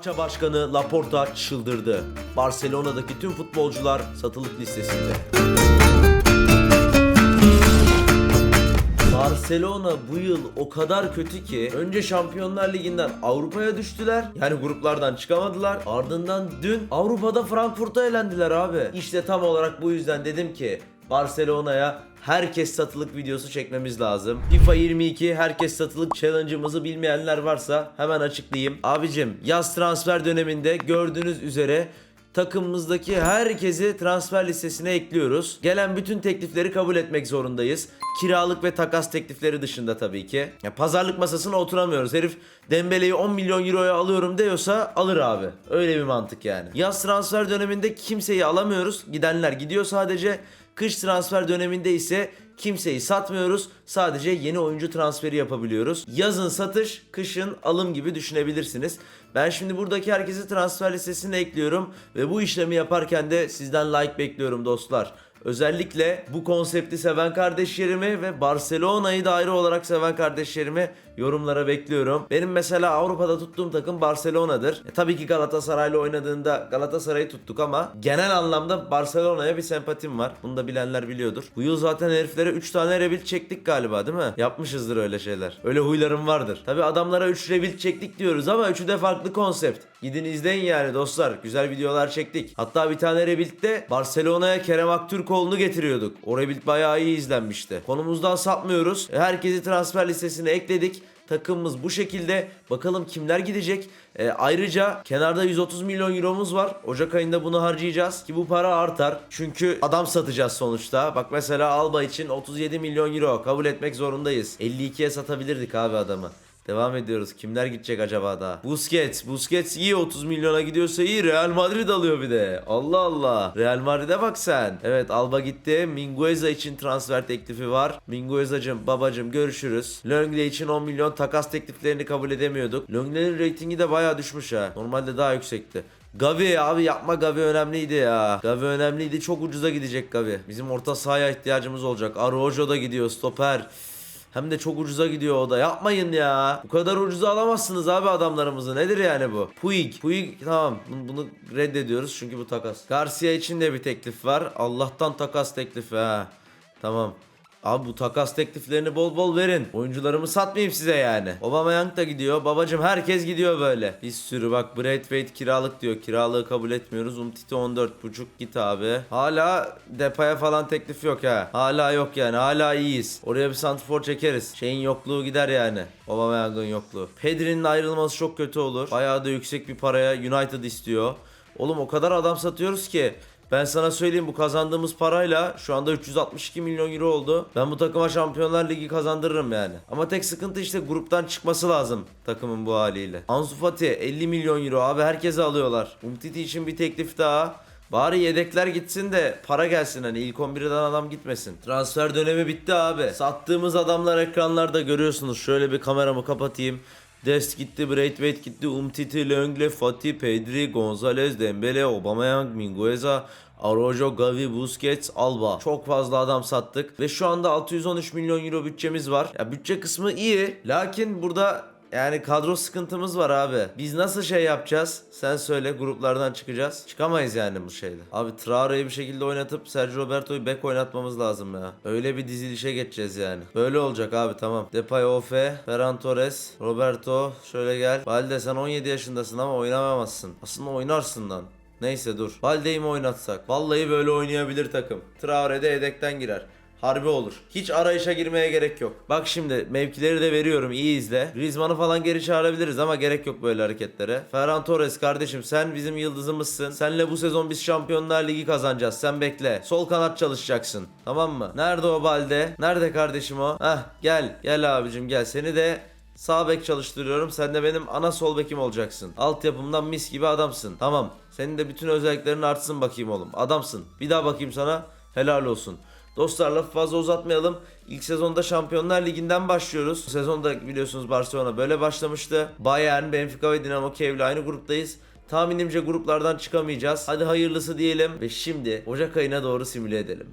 Barça Başkanı Laporta çıldırdı. Barcelona'daki tüm futbolcular satılık listesinde. Barcelona bu yıl o kadar kötü ki önce Şampiyonlar Ligi'nden Avrupa'ya düştüler. Yani gruplardan çıkamadılar. Ardından dün Avrupa'da Frankfurt'a elendiler abi. İşte tam olarak bu yüzden dedim ki Barcelona'ya herkes satılık videosu çekmemiz lazım. FIFA 22 herkes satılık challenge'ımızı bilmeyenler varsa hemen açıklayayım. Abicim yaz transfer döneminde gördüğünüz üzere takımımızdaki herkesi transfer listesine ekliyoruz. Gelen bütün teklifleri kabul etmek zorundayız. Kiralık ve takas teklifleri dışında tabii ki. Ya pazarlık masasına oturamıyoruz. Herif Dembele'yi 10 milyon euroya alıyorum diyorsa alır abi. Öyle bir mantık yani. Yaz transfer döneminde kimseyi alamıyoruz. Gidenler gidiyor sadece. Kış transfer döneminde ise kimseyi satmıyoruz. Sadece yeni oyuncu transferi yapabiliyoruz. Yazın satış, kışın alım gibi düşünebilirsiniz. Ben şimdi buradaki herkesi transfer listesine ekliyorum ve bu işlemi yaparken de sizden like bekliyorum dostlar. Özellikle bu konsepti seven kardeşlerimi ve Barcelona'yı da ayrı olarak seven kardeşlerimi yorumlara bekliyorum. Benim mesela Avrupa'da tuttuğum takım Barcelona'dır. E, tabii ki Galatasaray'la oynadığında Galatasaray'ı tuttuk ama genel anlamda Barcelona'ya bir sempatim var. Bunu da bilenler biliyordur. Bu yıl zaten heriflere 3 tane rebuild çektik galiba değil mi? Yapmışızdır öyle şeyler. Öyle huylarım vardır. Tabii adamlara 3 rebuild çektik diyoruz ama üçü de farklı konsept. Gidin izleyin yani dostlar. Güzel videolar çektik. Hatta bir tane rebuild'de Barcelona'ya Kerem Aktürkoğlu'nu getiriyorduk. O rebuild bayağı iyi izlenmişti. Konumuzdan sapmıyoruz. E, Herkesi transfer listesine ekledik. Takımımız bu şekilde. Bakalım kimler gidecek. E, ayrıca kenarda 130 milyon euromuz var. Ocak ayında bunu harcayacağız ki bu para artar. Çünkü adam satacağız sonuçta. Bak mesela Alba için 37 milyon euro kabul etmek zorundayız. 52'ye satabilirdik abi adamı. Devam ediyoruz. Kimler gidecek acaba daha? Busquets. Busquets iyi 30 milyona gidiyorsa iyi. Real Madrid alıyor bir de. Allah Allah. Real Madrid'e bak sen. Evet Alba gitti. Mingueza için transfer teklifi var. Mingueza'cım babacım görüşürüz. Longley için 10 milyon takas tekliflerini kabul edemiyorduk. Longley'in reytingi de bayağı düşmüş ha. Normalde daha yüksekti. Gavi abi yapma Gavi önemliydi ya. Gavi önemliydi. Çok ucuza gidecek Gavi. Bizim orta sahaya ihtiyacımız olacak. Araujo da gidiyor. Stoper. Hem de çok ucuza gidiyor o da. Yapmayın ya. Bu kadar ucuza alamazsınız abi adamlarımızı. Nedir yani bu? Puig. Puig tamam. Bunu, reddediyoruz çünkü bu takas. Garcia için de bir teklif var. Allah'tan takas teklifi ha. Tamam. Abi bu takas tekliflerini bol bol verin. Oyuncularımı satmayayım size yani. Aubameyang da gidiyor. Babacım herkes gidiyor böyle. Bir sürü bak Braithwaite kiralık diyor. Kiralığı kabul etmiyoruz. Umtiti 14.5 git abi. Hala Depay'a falan teklif yok ha. Hala yok yani. Hala iyiyiz. Oraya bir santrfor çekeriz. Şeyin yokluğu gider yani. Aubameyang'ın yokluğu. Pedri'nin ayrılması çok kötü olur. Bayağı da yüksek bir paraya United istiyor. Oğlum o kadar adam satıyoruz ki ben sana söyleyeyim bu kazandığımız parayla şu anda 362 milyon euro oldu. Ben bu takıma Şampiyonlar Ligi kazandırırım yani. Ama tek sıkıntı işte gruptan çıkması lazım takımın bu haliyle. Ansu Fati 50 milyon euro abi herkese alıyorlar. Umtiti için bir teklif daha. Bari yedekler gitsin de para gelsin hani ilk 11'den adam gitmesin. Transfer dönemi bitti abi. Sattığımız adamlar ekranlarda görüyorsunuz. Şöyle bir kameramı kapatayım. Dest gitti, Braithwaite gitti, Umtiti, Lenglet, Fatih, Pedri, Gonzalez, Dembele, Aubameyang, Mingueza, Araujo, Gavi, Busquets, Alba. Çok fazla adam sattık ve şu anda 613 milyon euro bütçemiz var. Ya bütçe kısmı iyi. Lakin burada yani kadro sıkıntımız var abi. Biz nasıl şey yapacağız? Sen söyle gruplardan çıkacağız. Çıkamayız yani bu şeyde. Abi Traore'yi bir şekilde oynatıp Sergio Roberto'yu bek oynatmamız lazım ya. Öyle bir dizilişe geçeceğiz yani. Böyle olacak abi tamam. Depay Ofe, Ferran Torres, Roberto şöyle gel. Valde sen 17 yaşındasın ama oynamamazsın. Aslında oynarsın lan. Neyse dur. Valde'yi mi oynatsak? Vallahi böyle oynayabilir takım. Traore de yedekten girer. Harbi olur. Hiç arayışa girmeye gerek yok. Bak şimdi mevkileri de veriyorum iyi izle. Griezmann'ı falan geri çağırabiliriz ama gerek yok böyle hareketlere. Ferran Torres kardeşim sen bizim yıldızımızsın. Senle bu sezon biz Şampiyonlar Ligi kazanacağız. Sen bekle. Sol kanat çalışacaksın. Tamam mı? Nerede o balde? Nerede kardeşim o? Heh gel. Gel abicim gel. Seni de Sağ bek çalıştırıyorum. Sen de benim ana sol bekim olacaksın. Altyapımdan mis gibi adamsın. Tamam. Senin de bütün özelliklerin artsın bakayım oğlum. Adamsın. Bir daha bakayım sana. Helal olsun. Dostlar lafı fazla uzatmayalım. İlk sezonda Şampiyonlar Ligi'nden başlıyoruz. Bu sezonda biliyorsunuz Barcelona böyle başlamıştı. Bayern, Benfica ve Dinamo Kiev ile aynı gruptayız. Tahminimce gruplardan çıkamayacağız. Hadi hayırlısı diyelim ve şimdi Ocak ayına doğru simüle edelim.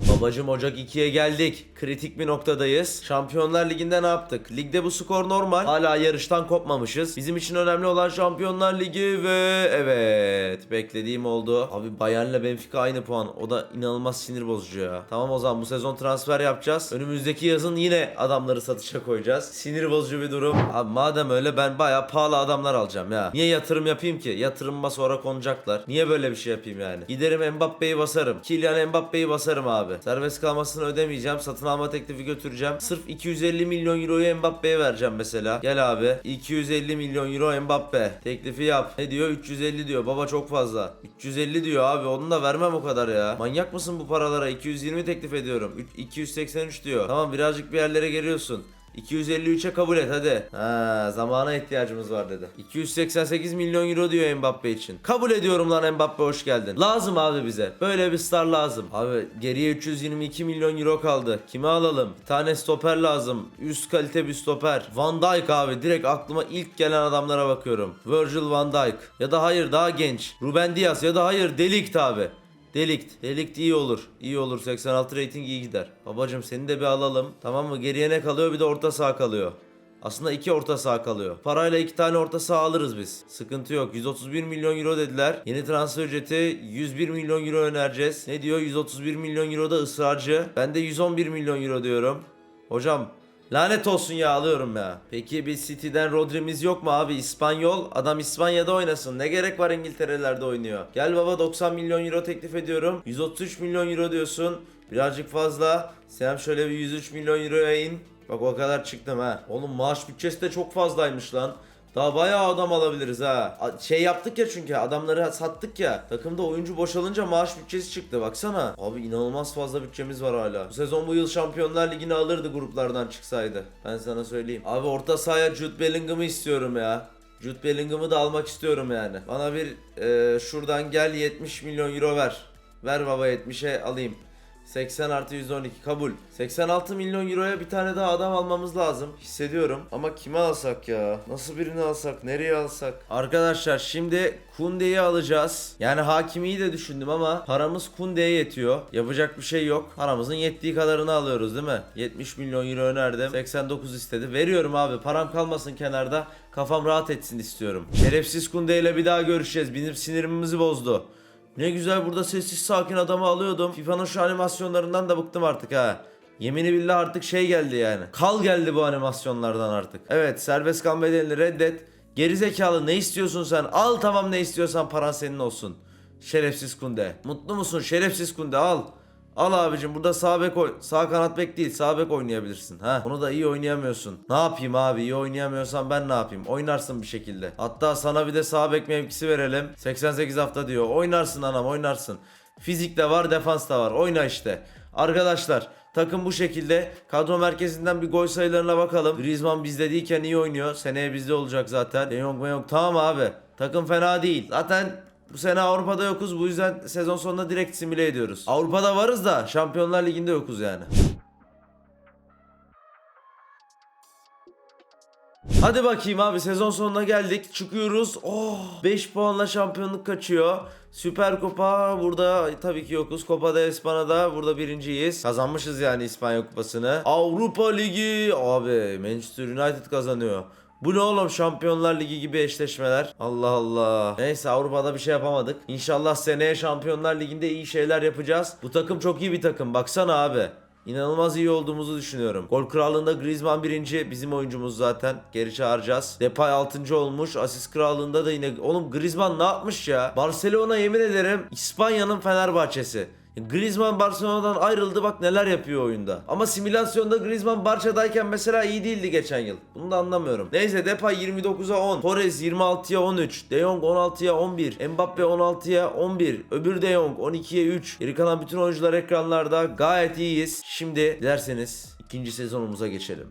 Babacım Ocak 2'ye geldik. Kritik bir noktadayız. Şampiyonlar Ligi'nde ne yaptık? Ligde bu skor normal. Hala yarıştan kopmamışız. Bizim için önemli olan Şampiyonlar Ligi ve evet beklediğim oldu. Abi Bayern'le Benfica aynı puan. O da inanılmaz sinir bozucu ya. Tamam o zaman bu sezon transfer yapacağız. Önümüzdeki yazın yine adamları satışa koyacağız. Sinir bozucu bir durum. Abi madem öyle ben bayağı pahalı adamlar alacağım ya. Niye yatırım yapayım ki? Yatırımıma sonra konacaklar. Niye böyle bir şey yapayım yani? Giderim Mbappe'yi basarım. Kylian Mbappe'yi basarım abi. Serbest kalmasını ödemeyeceğim. Satın alma teklifi götüreceğim. Sırf 250 milyon euroyu Mbappe'ye vereceğim mesela. Gel abi. 250 milyon euro Mbappe. Teklifi yap. Ne diyor? 350 diyor. Baba çok fazla. 350 diyor abi. Onu da vermem o kadar ya. Manyak mısın bu paralara? 220 teklif ediyorum. Üç- 283 diyor. Tamam birazcık bir yerlere geliyorsun. 253'e kabul et hadi. Ha, zamana ihtiyacımız var dedi. 288 milyon euro diyor Mbappe için. Kabul ediyorum lan Mbappe hoş geldin. Lazım abi bize. Böyle bir star lazım. Abi geriye 322 milyon euro kaldı. Kimi alalım? Bir tane stoper lazım. Üst kalite bir stoper. Van Dijk abi. Direkt aklıma ilk gelen adamlara bakıyorum. Virgil van Dijk. Ya da hayır daha genç. Ruben Diaz ya da hayır Delikt abi. Delikt. Delikt iyi olur. İyi olur. 86 rating iyi gider. Babacım seni de bir alalım. Tamam mı? Geriye ne kalıyor? Bir de orta saha kalıyor. Aslında iki orta saha kalıyor. Parayla iki tane orta saha alırız biz. Sıkıntı yok. 131 milyon euro dediler. Yeni transfer ücreti 101 milyon euro önereceğiz. Ne diyor? 131 milyon euro da ısrarcı. Ben de 111 milyon euro diyorum. Hocam Lanet olsun ya alıyorum ya. Peki bir City'den Rodri'miz yok mu abi? İspanyol. Adam İspanya'da oynasın. Ne gerek var İngiltere'lerde oynuyor. Gel baba 90 milyon euro teklif ediyorum. 133 milyon euro diyorsun. Birazcık fazla. Sen şöyle bir 103 milyon euroya in. Bak o kadar çıktım ha. Oğlum maaş bütçesi de çok fazlaymış lan. Daha bayağı adam alabiliriz ha. Şey yaptık ya çünkü adamları sattık ya. Takımda oyuncu boşalınca maaş bütçesi çıktı baksana. Abi inanılmaz fazla bütçemiz var hala. Bu sezon bu yıl Şampiyonlar Ligi'ni alırdı gruplardan çıksaydı. Ben sana söyleyeyim. Abi orta sahaya Jude Bellingham'ı istiyorum ya. Jude Bellingham'ı da almak istiyorum yani. Bana bir e, şuradan gel 70 milyon euro ver. Ver baba 70'e alayım. 80 artı 112 kabul. 86 milyon euroya bir tane daha adam almamız lazım. Hissediyorum. Ama kime alsak ya? Nasıl birini alsak? Nereye alsak? Arkadaşlar şimdi Kunde'yi alacağız. Yani Hakimi'yi de düşündüm ama paramız Kunde'ye yetiyor. Yapacak bir şey yok. Paramızın yettiği kadarını alıyoruz değil mi? 70 milyon euro önerdim. 89 istedi. Veriyorum abi. Param kalmasın kenarda. Kafam rahat etsin istiyorum. Şerefsiz Kunde ile bir daha görüşeceğiz. Benim sinirimizi bozdu. Ne güzel burada sessiz sakin adamı alıyordum. FIFA'nın şu animasyonlarından da bıktım artık ha. Yemini billah artık şey geldi yani. Kal geldi bu animasyonlardan artık. Evet serbest kal bedelini reddet. Gerizekalı ne istiyorsun sen? Al tamam ne istiyorsan paran senin olsun. Şerefsiz kunde. Mutlu musun şerefsiz kunde al. Al abicim burada sağ bek sağ kanat bek değil sağ bek oynayabilirsin. Ha bunu da iyi oynayamıyorsun. Ne yapayım abi iyi oynayamıyorsan ben ne yapayım? Oynarsın bir şekilde. Hatta sana bir de sağ bek mevkisi verelim. 88 hafta diyor. Oynarsın anam oynarsın. Fizik de var defans da var. Oyna işte. Arkadaşlar takım bu şekilde. Kadro merkezinden bir gol sayılarına bakalım. Griezmann bizde değilken iyi oynuyor. Seneye bizde olacak zaten. De Jong. Tamam abi. Takım fena değil. Zaten bu sene Avrupa'da yokuz. Bu yüzden sezon sonunda direkt simüle ediyoruz. Avrupa'da varız da Şampiyonlar Ligi'nde yokuz yani. Hadi bakayım abi sezon sonuna geldik. Çıkıyoruz. Oh 5 puanla şampiyonluk kaçıyor. Süper Kupa burada tabii ki yokuz. Copa de Espana'da burada birinciyiz. Kazanmışız yani İspanya Kupası'nı. Avrupa Ligi abi Manchester United kazanıyor. Bu ne oğlum Şampiyonlar Ligi gibi eşleşmeler. Allah Allah. Neyse Avrupa'da bir şey yapamadık. İnşallah seneye Şampiyonlar Ligi'nde iyi şeyler yapacağız. Bu takım çok iyi bir takım. Baksana abi. İnanılmaz iyi olduğumuzu düşünüyorum. Gol krallığında Griezmann birinci. Bizim oyuncumuz zaten. Geri çağıracağız. Depay altıncı olmuş. Asist krallığında da yine... Oğlum Griezmann ne yapmış ya? Barcelona yemin ederim İspanya'nın Fenerbahçe'si. Griezmann Barcelona'dan ayrıldı bak neler yapıyor oyunda. Ama simülasyonda Griezmann Barça'dayken mesela iyi değildi geçen yıl. Bunu da anlamıyorum. Neyse Depay 29'a 10. Torres 26'ya 13. De Jong 16'ya 11. Mbappe 16'ya 11. Öbür De Jong 12'ye 3. Geri kalan bütün oyuncular ekranlarda gayet iyiyiz. Şimdi dilerseniz ikinci sezonumuza geçelim.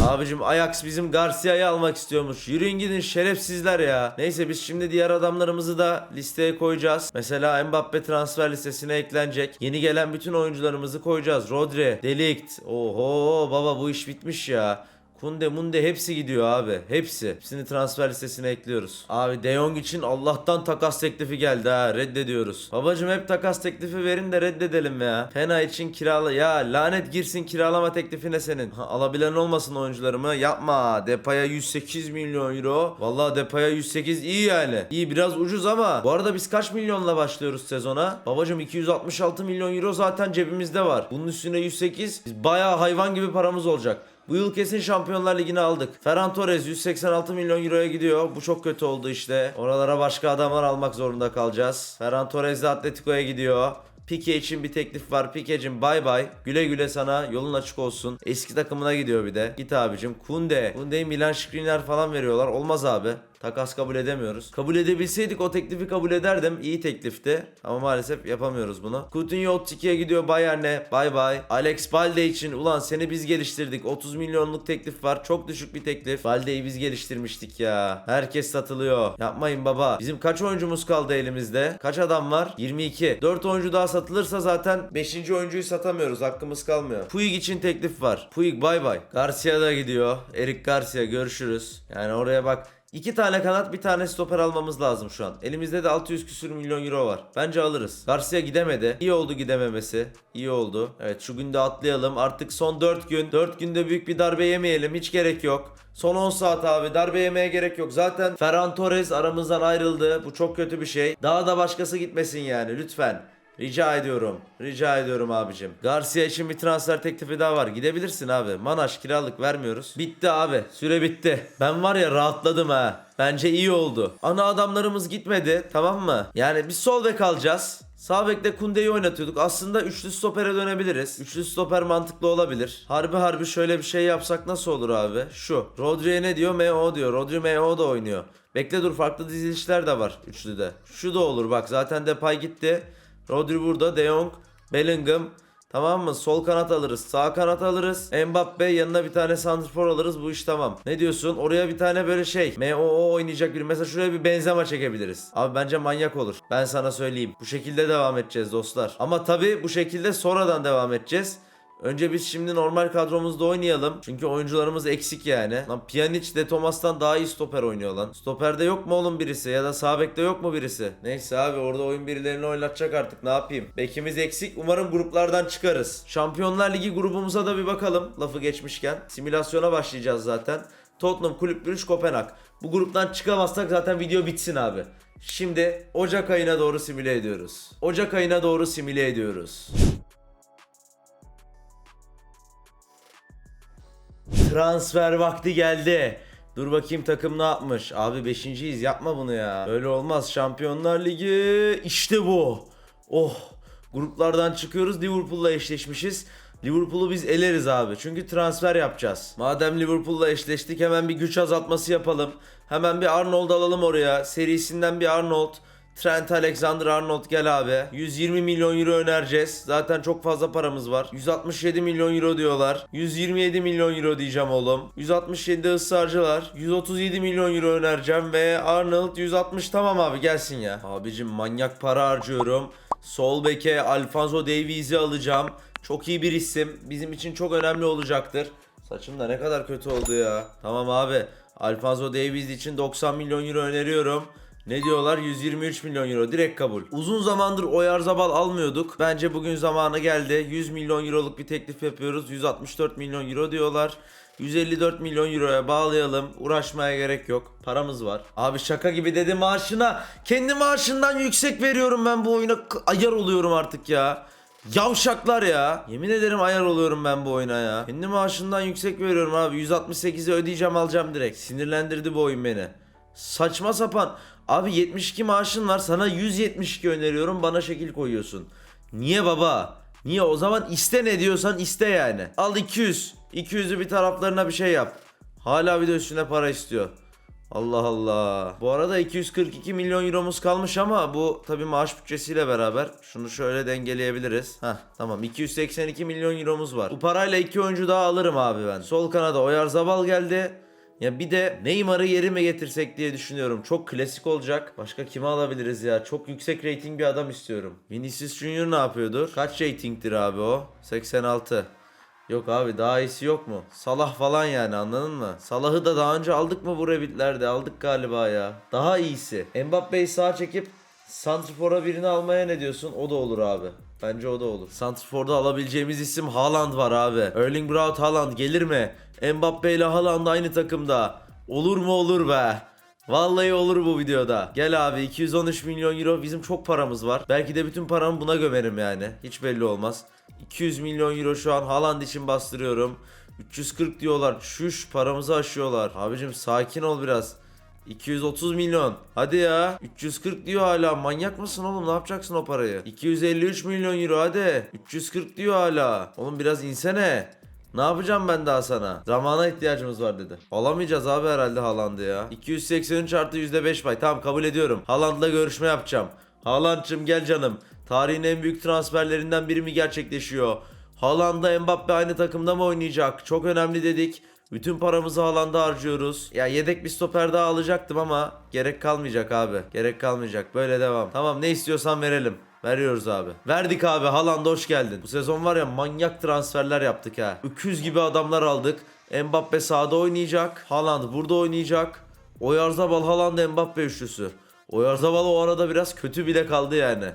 Abicim Ajax bizim Garcia'yı almak istiyormuş. Yürüyün gidin şerefsizler ya. Neyse biz şimdi diğer adamlarımızı da listeye koyacağız. Mesela Mbappe transfer listesine eklenecek. Yeni gelen bütün oyuncularımızı koyacağız. Rodri, Delikt. Oho baba bu iş bitmiş ya. Kunde Munde hepsi gidiyor abi. Hepsi. Hepsini transfer listesine ekliyoruz. Abi De Jong için Allah'tan takas teklifi geldi ha. Reddediyoruz. Babacım hep takas teklifi verin de reddedelim ya. Pena için kirala. Ya lanet girsin kiralama teklifine senin. Ha, alabilen olmasın oyuncularımı. Yapma. Depaya 108 milyon euro. Vallahi Depaya 108 iyi yani. İyi biraz ucuz ama. Bu arada biz kaç milyonla başlıyoruz sezona? Babacım 266 milyon euro zaten cebimizde var. Bunun üstüne 108. Biz bayağı hayvan gibi paramız olacak. Bu yıl kesin Şampiyonlar Ligi'ni aldık. Ferran Torres 186 milyon euroya gidiyor. Bu çok kötü oldu işte. Oralara başka adamlar almak zorunda kalacağız. Ferran Torres de Atletico'ya gidiyor. Pique için bir teklif var. Pique'cim bay bay. Güle güle sana. Yolun açık olsun. Eski takımına gidiyor bir de. Git abicim. Kunde. Kunde'yi Milan Skriniar falan veriyorlar. Olmaz abi. Takas kabul edemiyoruz. Kabul edebilseydik o teklifi kabul ederdim. İyi teklifti. Ama maalesef yapamıyoruz bunu. Coutinho Ottiki'ye gidiyor Bayern'e. Bay bay. Alex Balde için ulan seni biz geliştirdik. 30 milyonluk teklif var. Çok düşük bir teklif. Balde'yi biz geliştirmiştik ya. Herkes satılıyor. Yapmayın baba. Bizim kaç oyuncumuz kaldı elimizde? Kaç adam var? 22. 4 oyuncu daha satılırsa zaten 5. oyuncuyu satamıyoruz. Hakkımız kalmıyor. Puig için teklif var. Puig bay bay. Garcia da gidiyor. Eric Garcia görüşürüz. Yani oraya bak. İki tane kanat bir tane stoper almamız lazım şu an. Elimizde de 600 küsür milyon euro var. Bence alırız. Garcia gidemedi. İyi oldu gidememesi. İyi oldu. Evet şu günde atlayalım. Artık son 4 gün. 4 günde büyük bir darbe yemeyelim. Hiç gerek yok. Son 10 saat abi. Darbe yemeye gerek yok. Zaten Ferran Torres aramızdan ayrıldı. Bu çok kötü bir şey. Daha da başkası gitmesin yani. Lütfen. Rica ediyorum. Rica ediyorum abicim. Garcia için bir transfer teklifi daha var. Gidebilirsin abi. Manaş kiralık vermiyoruz. Bitti abi. Süre bitti. Ben var ya rahatladım ha. Bence iyi oldu. Ana adamlarımız gitmedi. Tamam mı? Yani biz sol bek alacağız. Sağ bekte Kunde'yi oynatıyorduk. Aslında üçlü stopere dönebiliriz. Üçlü stoper mantıklı olabilir. Harbi harbi şöyle bir şey yapsak nasıl olur abi? Şu. Rodri'ye ne diyor? MO diyor. Rodri MO da oynuyor. Bekle dur farklı dizilişler de var üçlüde. Şu da olur bak zaten Depay gitti. Rodri burada. De Jong, Bellingham. Tamam mı? Sol kanat alırız. Sağ kanat alırız. Mbappe yanına bir tane santrfor alırız. Bu iş tamam. Ne diyorsun? Oraya bir tane böyle şey. MOO oynayacak biri. Mesela şuraya bir Benzema çekebiliriz. Abi bence manyak olur. Ben sana söyleyeyim. Bu şekilde devam edeceğiz dostlar. Ama tabii bu şekilde sonradan devam edeceğiz. Önce biz şimdi normal kadromuzda oynayalım. Çünkü oyuncularımız eksik yani. Lan Pjanic de Thomas'tan daha iyi stoper oynuyor lan. Stoperde yok mu oğlum birisi ya da sağ bekte yok mu birisi? Neyse abi orada oyun birilerini oynatacak artık ne yapayım. Bekimiz eksik umarım gruplardan çıkarız. Şampiyonlar Ligi grubumuza da bir bakalım lafı geçmişken. Simülasyona başlayacağız zaten. Tottenham Kulüp Brugge Kopenhag. Bu gruptan çıkamazsak zaten video bitsin abi. Şimdi Ocak ayına doğru simüle ediyoruz. Ocak ayına doğru simüle ediyoruz. Transfer vakti geldi. Dur bakayım takım ne yapmış. Abi 5.yiz yapma bunu ya. Öyle olmaz. Şampiyonlar Ligi işte bu. Oh. Gruplardan çıkıyoruz. Liverpool'la eşleşmişiz. Liverpool'u biz eleriz abi. Çünkü transfer yapacağız. Madem Liverpool'la eşleştik hemen bir güç azaltması yapalım. Hemen bir Arnold alalım oraya. Serisinden bir Arnold. Trent Alexander-Arnold gel abi. 120 milyon euro önereceğiz. Zaten çok fazla paramız var. 167 milyon euro diyorlar. 127 milyon euro diyeceğim oğlum. 167 ısrarcılar. 137 milyon euro önereceğim ve Arnold 160 tamam abi gelsin ya. Abicim manyak para harcıyorum. Sol beke Alfonso Davies'i alacağım. Çok iyi bir isim. Bizim için çok önemli olacaktır. Saçım da ne kadar kötü oldu ya. Tamam abi. Alfonso Davies için 90 milyon euro öneriyorum. Ne diyorlar? 123 milyon euro direkt kabul. Uzun zamandır Oyarzabal almıyorduk. Bence bugün zamanı geldi. 100 milyon euroluk bir teklif yapıyoruz. 164 milyon euro diyorlar. 154 milyon euroya bağlayalım. Uğraşmaya gerek yok. Paramız var. Abi şaka gibi dedi maaşına. Kendi maaşından yüksek veriyorum ben bu oyuna. Ayar oluyorum artık ya. Yavşaklar ya. Yemin ederim ayar oluyorum ben bu oyuna ya. Kendi maaşından yüksek veriyorum abi. 168'i ödeyeceğim alacağım direkt. Sinirlendirdi bu oyun beni. Saçma sapan. Abi 72 maaşın var sana 172 öneriyorum bana şekil koyuyorsun. Niye baba? Niye o zaman iste ne diyorsan iste yani. Al 200. 200'ü bir taraflarına bir şey yap. Hala bir de üstüne para istiyor. Allah Allah. Bu arada 242 milyon euromuz kalmış ama bu tabi maaş bütçesiyle beraber şunu şöyle dengeleyebiliriz. Heh tamam 282 milyon euromuz var. Bu parayla iki oyuncu daha alırım abi ben. Sol kanada Oyarzabal geldi. Ya bir de Neymar'ı yerime getirsek diye düşünüyorum. Çok klasik olacak. Başka kimi alabiliriz ya? Çok yüksek rating bir adam istiyorum. Vinicius Junior ne yapıyordur? Kaç ratingdir abi o? 86. Yok abi daha iyisi yok mu? Salah falan yani anladın mı? Salah'ı da daha önce aldık mı bu rebitlerde? Aldık galiba ya. Daha iyisi. Mbappe'yi sağa çekip Santrfor'a birini almaya ne diyorsun? O da olur abi. Bence o da olur. Santrfor'da alabileceğimiz isim Haaland var abi. Erling Braut Haaland gelir mi? Mbappe ile Haaland aynı takımda. Olur mu olur be. Vallahi olur bu videoda. Gel abi 213 milyon euro bizim çok paramız var. Belki de bütün paramı buna gömerim yani. Hiç belli olmaz. 200 milyon euro şu an Haaland için bastırıyorum. 340 diyorlar. Şuş paramızı aşıyorlar. Abicim sakin ol biraz. 230 milyon. Hadi ya. 340 diyor hala. Manyak mısın oğlum? Ne yapacaksın o parayı? 253 milyon euro hadi. 340 diyor hala. Oğlum biraz insene. Ne yapacağım ben daha sana? Zamana ihtiyacımız var dedi. Alamayacağız abi herhalde Haaland'ı ya. 283 artı %5 pay. Tamam kabul ediyorum. Haaland'la görüşme yapacağım. Haaland'cım gel canım. Tarihin en büyük transferlerinden biri mi gerçekleşiyor? Haaland'la Mbappe aynı takımda mı oynayacak? Çok önemli dedik. Bütün paramızı Haaland'a harcıyoruz. Ya yedek bir stoper daha alacaktım ama gerek kalmayacak abi. Gerek kalmayacak. Böyle devam. Tamam ne istiyorsan verelim. Veriyoruz abi. Verdik abi. Haaland hoş geldin. Bu sezon var ya manyak transferler yaptık ha. Öküz gibi adamlar aldık. Mbappe sağda oynayacak. Haaland burada oynayacak. Oyarzabal Haaland Mbappe üçlüsü. Oyarzabal o arada biraz kötü bile kaldı yani.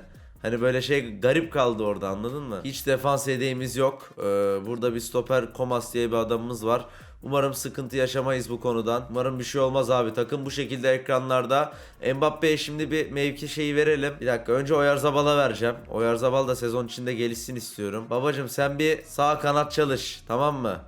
Hani böyle şey garip kaldı orada anladın mı? Hiç defans yedeğimiz yok. Ee, burada bir stoper Komas diye bir adamımız var. Umarım sıkıntı yaşamayız bu konudan. Umarım bir şey olmaz abi. Takım bu şekilde ekranlarda. Mbappe'ye şimdi bir mevki şeyi verelim. Bir dakika önce Oyarzabal'a vereceğim. Oyarzabal da sezon içinde gelişsin istiyorum. Babacım sen bir sağ kanat çalış. Tamam mı?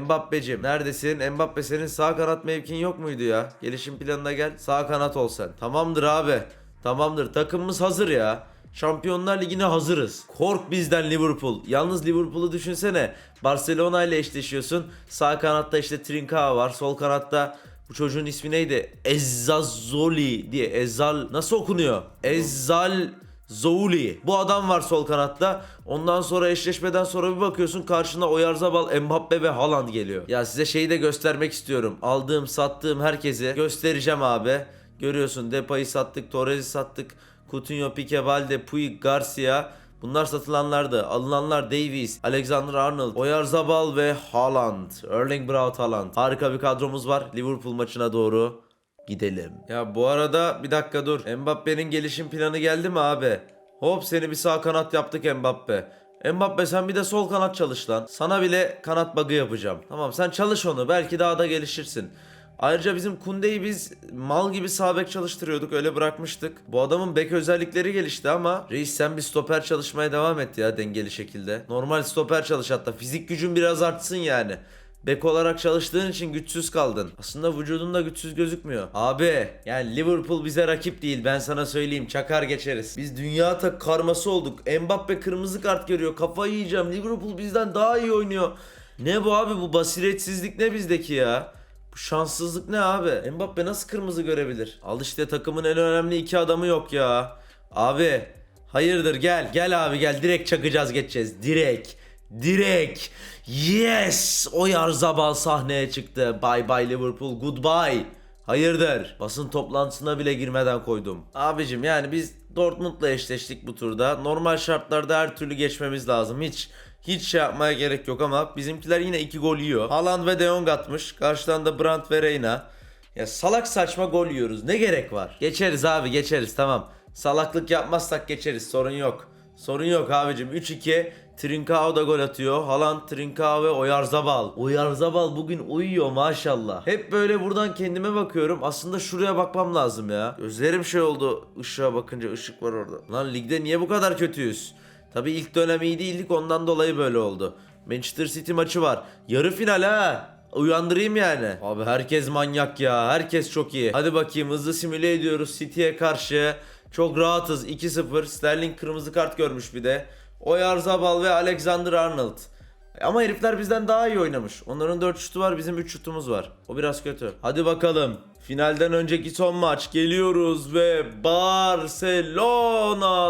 Mbappe'cim neredesin? Mbappe senin sağ kanat mevkin yok muydu ya? Gelişim planına gel. Sağ kanat ol sen. Tamamdır abi. Tamamdır. Takımımız hazır ya. Şampiyonlar Ligi'ne hazırız. Kork bizden Liverpool. Yalnız Liverpool'u düşünsene. Barcelona ile eşleşiyorsun. Sağ kanatta işte Trincao var. Sol kanatta bu çocuğun ismi neydi? Ezzazoli diye. Ezzal nasıl okunuyor? Ezzal Zouli. Bu adam var sol kanatta. Ondan sonra eşleşmeden sonra bir bakıyorsun karşına Oyarzabal, Mbappe ve Haaland geliyor. Ya size şeyi de göstermek istiyorum. Aldığım, sattığım herkesi göstereceğim abi. Görüyorsun Depay'ı sattık, Torres'i sattık. Coutinho, Pique, Valde, Puig, Garcia. Bunlar satılanlardı. Alınanlar Davies, Alexander Arnold, Oyarzabal ve Haaland. Erling Braut Haaland. Harika bir kadromuz var. Liverpool maçına doğru gidelim. Ya bu arada bir dakika dur. Mbappe'nin gelişim planı geldi mi abi? Hop seni bir sağ kanat yaptık Mbappe. Mbappe sen bir de sol kanat çalış lan. Sana bile kanat bug'ı yapacağım. Tamam sen çalış onu. Belki daha da gelişirsin. Ayrıca bizim Kunde'yi biz mal gibi sağ bek çalıştırıyorduk öyle bırakmıştık. Bu adamın bek özellikleri gelişti ama reis sen bir stoper çalışmaya devam et ya dengeli şekilde. Normal stoper çalış hatta fizik gücün biraz artsın yani. Bek olarak çalıştığın için güçsüz kaldın. Aslında vücudun da güçsüz gözükmüyor. Abi yani Liverpool bize rakip değil ben sana söyleyeyim çakar geçeriz. Biz dünya tak karması olduk. Mbappe kırmızı kart görüyor kafayı yiyeceğim. Liverpool bizden daha iyi oynuyor. Ne bu abi bu basiretsizlik ne bizdeki ya? Bu şanssızlık ne abi? Mbappe nasıl kırmızı görebilir? Al işte takımın en önemli iki adamı yok ya. Abi hayırdır gel gel abi gel direkt çakacağız geçeceğiz direkt. Direkt. Yes! Oyarzabal sahneye çıktı. Bye bye Liverpool. Goodbye. Hayırdır? Basın toplantısına bile girmeden koydum. Abicim yani biz Dortmund'la eşleştik bu turda. Normal şartlarda her türlü geçmemiz lazım. Hiç hiç şey yapmaya gerek yok ama bizimkiler yine iki gol yiyor. Haaland ve De Jong atmış. Karşıdan da Brandt ve Reyna. Ya salak saçma gol yiyoruz. Ne gerek var? Geçeriz abi geçeriz tamam. Salaklık yapmazsak geçeriz sorun yok. Sorun yok abicim. 3-2 Trincao da gol atıyor. Haaland, Trincao ve Oyarzabal. Oyarzabal bugün uyuyor maşallah. Hep böyle buradan kendime bakıyorum. Aslında şuraya bakmam lazım ya. Gözlerim şey oldu ışığa bakınca ışık var orada. Lan ligde niye bu kadar kötüyüz? Tabii ilk dönem iyi değildik ondan dolayı böyle oldu. Manchester City maçı var. Yarı final ha. Uyandırayım yani. Abi herkes manyak ya. Herkes çok iyi. Hadi bakayım hızlı simüle ediyoruz City'ye karşı. Çok rahatız. 2-0. Sterling kırmızı kart görmüş bir de. Oyarzabal ve Alexander Arnold. Ama herifler bizden daha iyi oynamış. Onların 4 şutu var, bizim 3 şutumuz var. O biraz kötü. Hadi bakalım. Finalden önceki son maç geliyoruz ve Barcelona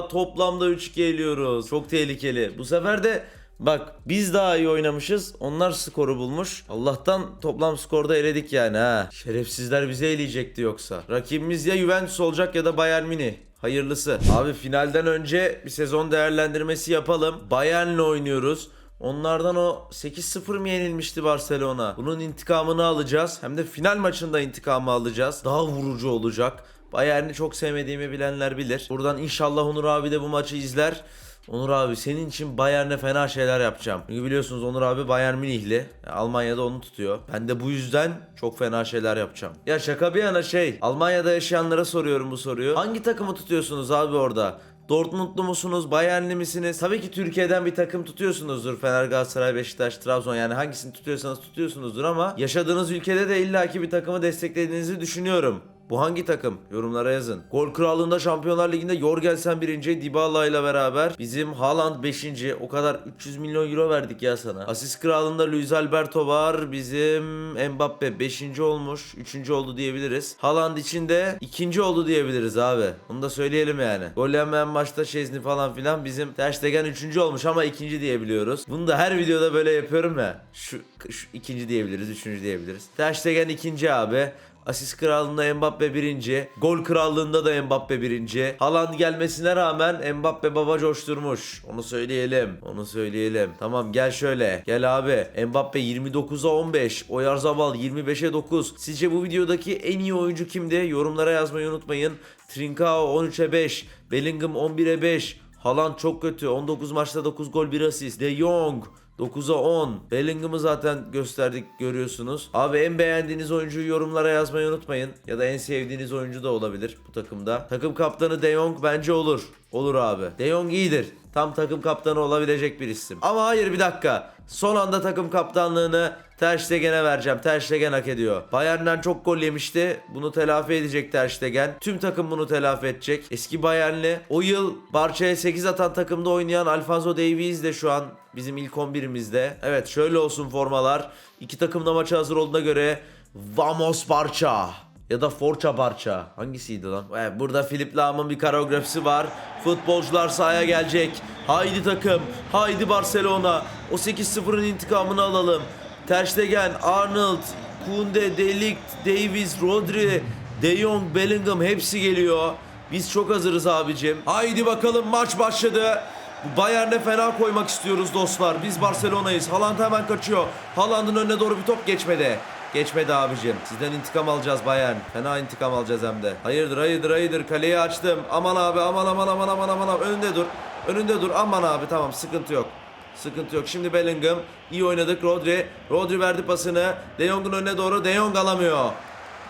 toplamda 3 geliyoruz. Çok tehlikeli. Bu sefer de Bak biz daha iyi oynamışız. Onlar skoru bulmuş. Allah'tan toplam skorda eledik yani ha. Şerefsizler bizi eleyecekti yoksa. Rakibimiz ya Juventus olacak ya da Bayern Münih. Hayırlısı. Abi finalden önce bir sezon değerlendirmesi yapalım. Bayern'le oynuyoruz. Onlardan o 8-0 mı yenilmişti Barcelona? Bunun intikamını alacağız. Hem de final maçında intikamı alacağız. Daha vurucu olacak. Bayern'i çok sevmediğimi bilenler bilir. Buradan inşallah Onur abi de bu maçı izler. Onur abi senin için Bayern'e fena şeyler yapacağım. Çünkü biliyorsunuz Onur abi Bayern Münihli. Almanya'da onu tutuyor. Ben de bu yüzden çok fena şeyler yapacağım. Ya şaka bir yana şey. Almanya'da yaşayanlara soruyorum bu soruyu. Hangi takımı tutuyorsunuz abi orada? Dortmundlu musunuz? Bayernli misiniz? Tabii ki Türkiye'den bir takım tutuyorsunuzdur. Fener, Galatasaray, Beşiktaş, Trabzon yani hangisini tutuyorsanız tutuyorsunuzdur ama yaşadığınız ülkede de illaki bir takımı desteklediğinizi düşünüyorum. Bu hangi takım? Yorumlara yazın. Gol krallığında Şampiyonlar Ligi'nde Jorgensen birinci, Dybala ile beraber bizim Haaland 5. O kadar 300 milyon euro verdik ya sana. Asist krallığında Luis Alberto var. Bizim Mbappe 5. olmuş. 3. oldu diyebiliriz. Haaland için de 2. oldu diyebiliriz abi. Onu da söyleyelim yani. Gol yemeyen maçta Şezni falan filan bizim Ter Stegen 3. olmuş ama 2. diyebiliyoruz. Bunu da her videoda böyle yapıyorum ya. Şu, şu ikinci diyebiliriz, üçüncü diyebiliriz. Ter Stegen 2. abi. Asist krallığında Mbappe birinci. Gol krallığında da Mbappe birinci. Haaland gelmesine rağmen Mbappe baba coşturmuş. Onu söyleyelim. Onu söyleyelim. Tamam gel şöyle. Gel abi. Mbappe 29'a 15. Oyarzabal 25'e 9. Sizce bu videodaki en iyi oyuncu kimdi? Yorumlara yazmayı unutmayın. Trincao 13'e 5. Bellingham 11'e 5. Haaland çok kötü. 19 maçta 9 gol 1 asist. De Jong 9'a 10. Bellingham'ı zaten gösterdik görüyorsunuz. Abi en beğendiğiniz oyuncuyu yorumlara yazmayı unutmayın. Ya da en sevdiğiniz oyuncu da olabilir bu takımda. Takım kaptanı De Jong bence olur. Olur abi. De Jong iyidir. Tam takım kaptanı olabilecek bir isim. Ama hayır bir dakika. Son anda takım kaptanlığını Ter Stegen'e vereceğim. Ter Stegen hak ediyor. Bayern'den çok gol yemişti. Bunu telafi edecek Ter Stegen. Tüm takım bunu telafi edecek. Eski Bayernli. O yıl Barça'ya 8 atan takımda oynayan Alfonso Davies de şu an bizim ilk 11'imizde. Evet şöyle olsun formalar. İki takım da maça hazır olduğuna göre Vamos Barça. Ya da Força Barça. Hangisiydi lan? Evet, burada Filip Lahm'ın bir koreografisi var. Futbolcular sahaya gelecek. Haydi takım. Haydi Barcelona. O 8-0'ın intikamını alalım. Ter Stegen, Arnold, Kunde, De Ligt, Davies, Rodri, De Jong, Bellingham hepsi geliyor. Biz çok hazırız abicim. Haydi bakalım maç başladı. Bayern'e fena koymak istiyoruz dostlar. Biz Barcelona'yız. Haaland hemen kaçıyor. Haaland'ın önüne doğru bir top geçmedi. Geçmedi abicim. Sizden intikam alacağız Bayern. Fena intikam alacağız hem de. Hayırdır hayırdır hayırdır. Kaleyi açtım. Aman abi aman aman aman aman aman. aman. Önünde dur. Önünde dur. Aman abi tamam sıkıntı yok. Sıkıntı yok. Şimdi Bellingham. iyi oynadık. Rodri. Rodri verdi pasını. De Jong'un önüne doğru. De Jong alamıyor.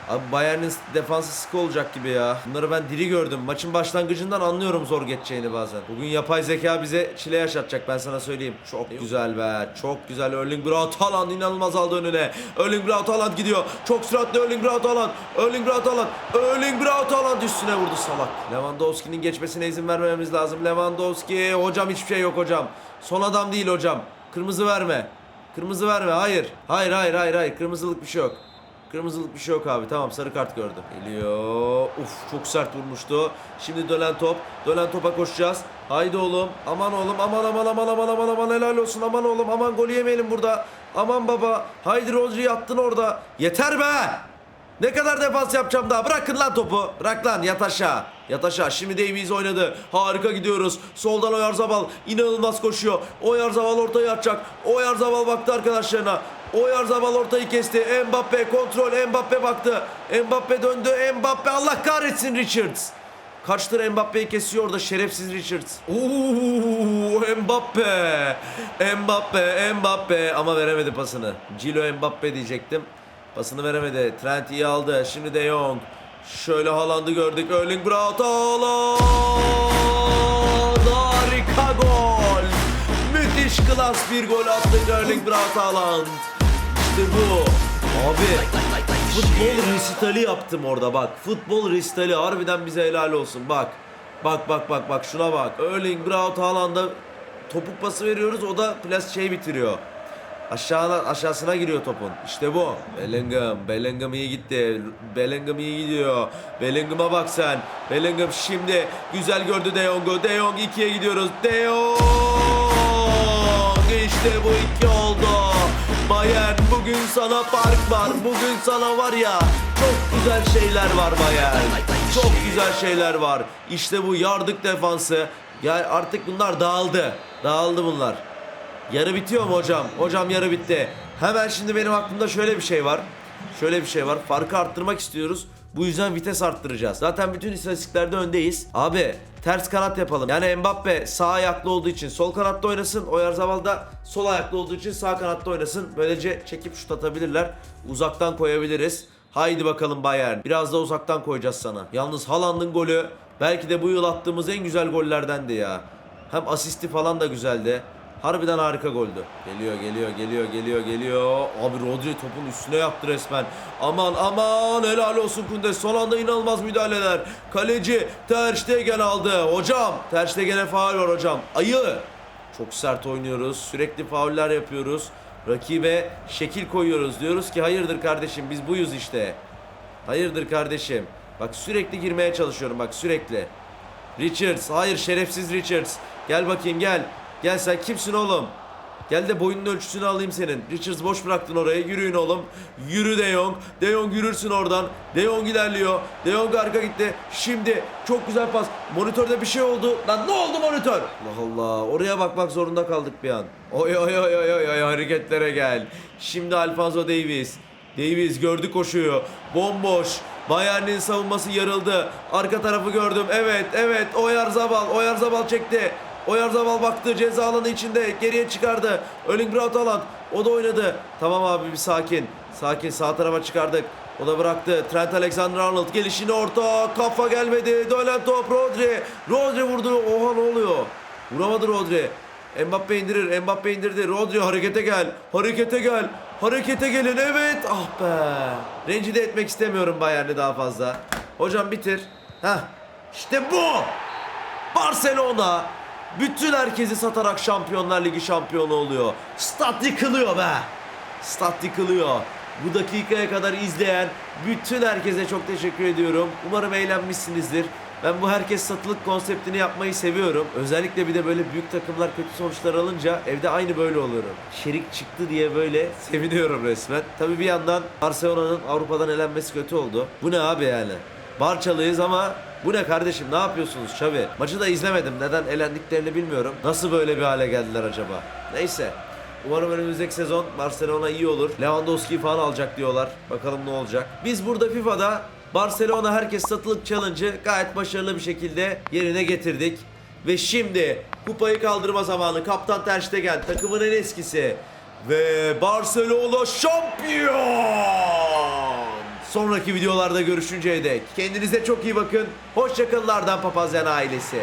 Abi Bayern'in defansı sıkı olacak gibi ya. Bunları ben diri gördüm. Maçın başlangıcından anlıyorum zor geçeceğini bazen. Bugün yapay zeka bize çile yaşatacak ben sana söyleyeyim. Çok güzel be. Çok güzel. Erling Braut Haaland inanılmaz aldı önüne. Erling Braut Haaland gidiyor. Çok süratli Erling Braut Haaland. Erling Braut Haaland. Erling Braut Haaland üstüne vurdu salak. Lewandowski'nin geçmesine izin vermememiz lazım. Lewandowski. Hocam hiçbir şey yok hocam. Son adam değil hocam. Kırmızı verme. Kırmızı verme. Hayır. Hayır hayır hayır hayır. Kırmızılık bir şey yok. Kırmızılık bir şey yok abi. Tamam sarı kart gördü. Geliyor. Uf çok sert vurmuştu. Şimdi dönen top. Dönen topa koşacağız. Haydi oğlum. Aman oğlum. Aman aman aman aman aman aman helal olsun. Aman oğlum. Aman golü yemeyelim burada. Aman baba. Haydi Rodri attın orada. Yeter be. Ne kadar defans yapacağım daha? Bırakın lan topu. Bırak lan yat aşağı. Yat aşağı. Şimdi Davies oynadı. Harika gidiyoruz. Soldan Oyarzabal inanılmaz koşuyor. Oyarzabal ortaya atacak. Oyarzabal baktı arkadaşlarına. Oyarzabal ortayı kesti. Mbappe kontrol. Mbappe baktı. Mbappe döndü. Mbappe Allah kahretsin Richards. Kaçtır Mbappe'yi kesiyor orada şerefsiz Richards. Oo Mbappe. Mbappe, Mbappe ama veremedi pasını. Cilo Mbappe diyecektim. Pasını veremedi. Trent iyi aldı. Şimdi De Jong. Şöyle Haaland'ı gördük. Erling Braut Haaland. Harika gol. Müthiş klas bir gol attık Erling Braut Haaland. İşte bu. Abi futbol resitali yaptım orada bak. Futbol resitali harbiden bize helal olsun bak. Bak bak bak bak şuna bak. Erling Braut Haaland'a topuk pası veriyoruz o da plas şey bitiriyor. Aşağına, aşağısına giriyor topun. İşte bu. Bellingham. Bellingham iyi gitti. Bellingham iyi gidiyor. Bellingham'a bak sen. Bellingham şimdi güzel gördü De Jong'u. De Jong 2'ye gidiyoruz. De Jong. İşte bu iki oldu. Bayern bugün sana fark var. Bugün sana var ya çok güzel şeyler var Bayern. Çok güzel şeyler var. İşte bu yardık defansı. Ya artık bunlar dağıldı. Dağıldı bunlar. Yarı bitiyor mu hocam? Hocam yarı bitti. Hemen şimdi benim aklımda şöyle bir şey var. Şöyle bir şey var. Farkı arttırmak istiyoruz. Bu yüzden vites arttıracağız. Zaten bütün istatistiklerde öndeyiz. Abi ters kanat yapalım. Yani Mbappe sağ ayaklı olduğu için sol kanatta oynasın. Oyarzabal da sol ayaklı olduğu için sağ kanatta oynasın. Böylece çekip şut atabilirler. Uzaktan koyabiliriz. Haydi bakalım Bayern. Biraz da uzaktan koyacağız sana. Yalnız Haaland'ın golü belki de bu yıl attığımız en güzel gollerdendi ya. Hem asisti falan da güzeldi. Harbiden harika goldü. Geliyor, geliyor, geliyor, geliyor, geliyor. Abi Rodri topun üstüne yaptı resmen. Aman aman helal olsun Kundes. Son anda inanılmaz müdahaleler. Kaleci Ter Stegen aldı. Hocam Ter Stegen'e faul var hocam. Ayı. Çok sert oynuyoruz. Sürekli fauller yapıyoruz. Rakibe şekil koyuyoruz. Diyoruz ki hayırdır kardeşim biz buyuz işte. Hayırdır kardeşim. Bak sürekli girmeye çalışıyorum bak sürekli. Richards. Hayır şerefsiz Richards. Gel bakayım gel. Gel sen kimsin oğlum? Gel de boyunun ölçüsünü alayım senin. Richards boş bıraktın oraya. Yürüyün oğlum. Yürü De Jong. De Jong yürürsün oradan. De Jong ilerliyor. De Jong arka gitti. Şimdi çok güzel pas. Monitörde bir şey oldu. Lan ne oldu monitör? Allah Allah. Oraya bakmak zorunda kaldık bir an. Oy oy oy oy oy oy hareketlere gel. Şimdi Alfonso Davies. Davies gördü koşuyor. Bomboş. Bayern'in savunması yarıldı. Arka tarafı gördüm. Evet, evet. Oyarzabal, Oyarzabal çekti. Oyarzabal baktı ceza alanı içinde geriye çıkardı. Erling Braut Haaland o da oynadı. Tamam abi bir sakin. Sakin sağ tarafa çıkardık. O da bıraktı. Trent Alexander-Arnold gelişini orta. Kafa gelmedi. Dönen top Rodri. Rodri vurdu. Oha ne oluyor? Vuramadı Rodri. Mbappe indirir. Mbappe indirdi. Rodri harekete gel. Harekete gel. Harekete gelin. Evet. Ah be. Rencide etmek istemiyorum Bayern'i daha fazla. Hocam bitir. Heh. İşte bu. Barcelona bütün herkesi satarak Şampiyonlar Ligi şampiyonu oluyor. Stat yıkılıyor be. Stat yıkılıyor. Bu dakikaya kadar izleyen bütün herkese çok teşekkür ediyorum. Umarım eğlenmişsinizdir. Ben bu herkes satılık konseptini yapmayı seviyorum. Özellikle bir de böyle büyük takımlar kötü sonuçlar alınca evde aynı böyle oluyorum. Şerik çıktı diye böyle seviniyorum resmen. Tabii bir yandan Barcelona'nın Avrupa'dan elenmesi kötü oldu. Bu ne abi yani? Barçalıyız ama bu ne kardeşim ne yapıyorsunuz Xavi? Maçı da izlemedim. Neden elendiklerini bilmiyorum. Nasıl böyle bir hale geldiler acaba? Neyse. Umarım önümüzdeki sezon Barcelona iyi olur. Lewandowski falan alacak diyorlar. Bakalım ne olacak. Biz burada FIFA'da Barcelona herkes satılık challenge'ı gayet başarılı bir şekilde yerine getirdik. Ve şimdi kupayı kaldırma zamanı. Kaptan Ter Stegen takımın en eskisi. Ve Barcelona şampiyon! Sonraki videolarda görüşünceye dek kendinize çok iyi bakın. Hoşçakalın Ardan Papazyan ailesi.